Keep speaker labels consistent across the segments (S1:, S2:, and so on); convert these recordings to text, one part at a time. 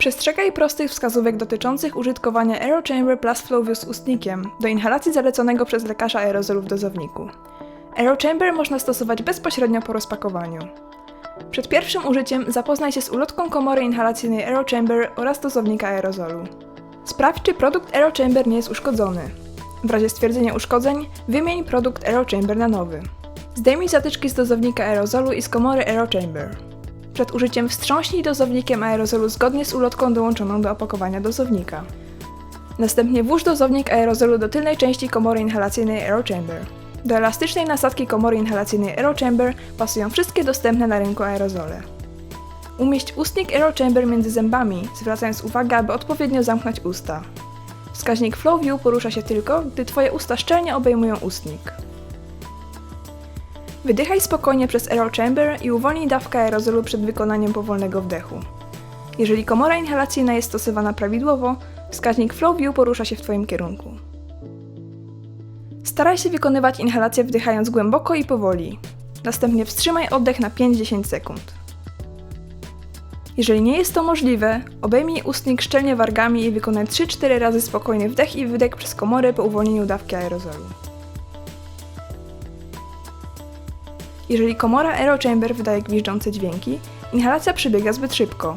S1: Przestrzegaj prostych wskazówek dotyczących użytkowania AeroChamber Plus Flowview z ustnikiem do inhalacji zaleconego przez lekarza aerozolu w dozowniku. AeroChamber można stosować bezpośrednio po rozpakowaniu. Przed pierwszym użyciem zapoznaj się z ulotką komory inhalacyjnej AeroChamber oraz dozownika aerozolu. Sprawdź, czy produkt AeroChamber nie jest uszkodzony. W razie stwierdzenia uszkodzeń, wymień produkt AeroChamber na nowy. Zdejmij zatyczki z dozownika aerozolu i z komory AeroChamber. Przed użyciem wstrząśnij dozownikiem aerozolu zgodnie z ulotką dołączoną do opakowania dozownika. Następnie włóż dozownik aerozolu do tylnej części komory inhalacyjnej AeroChamber. Do elastycznej nasadki komory inhalacyjnej AeroChamber pasują wszystkie dostępne na rynku aerozole. Umieść ustnik AeroChamber między zębami, zwracając uwagę, aby odpowiednio zamknąć usta. Wskaźnik Flow View porusza się tylko, gdy Twoje usta szczelnie obejmują ustnik. Wydychaj spokojnie przez AeroChamber i uwolnij dawkę aerozolu przed wykonaniem powolnego wdechu. Jeżeli komora inhalacyjna jest stosowana prawidłowo, wskaźnik Flow View porusza się w Twoim kierunku. Staraj się wykonywać inhalację wdychając głęboko i powoli. Następnie wstrzymaj oddech na 5-10 sekund. Jeżeli nie jest to możliwe, obejmij ustnik szczelnie wargami i wykonaj 3-4 razy spokojny wdech i wydech przez komorę po uwolnieniu dawki aerozolu. Jeżeli komora AeroChamber wydaje gwiżdżące dźwięki, inhalacja przebiega zbyt szybko.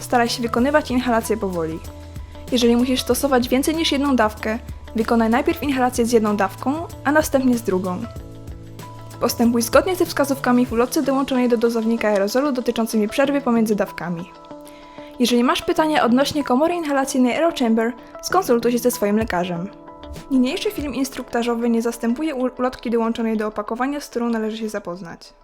S1: Staraj się wykonywać inhalację powoli. Jeżeli musisz stosować więcej niż jedną dawkę, wykonaj najpierw inhalację z jedną dawką, a następnie z drugą. Postępuj zgodnie ze wskazówkami w ulotce dołączonej do dozownika aerozolu dotyczącymi przerwy pomiędzy dawkami. Jeżeli masz pytania odnośnie komory inhalacyjnej AeroChamber, skonsultuj się ze swoim lekarzem. Niniejszy film instruktażowy nie zastępuje ulotki dołączonej do opakowania, z którą należy się zapoznać.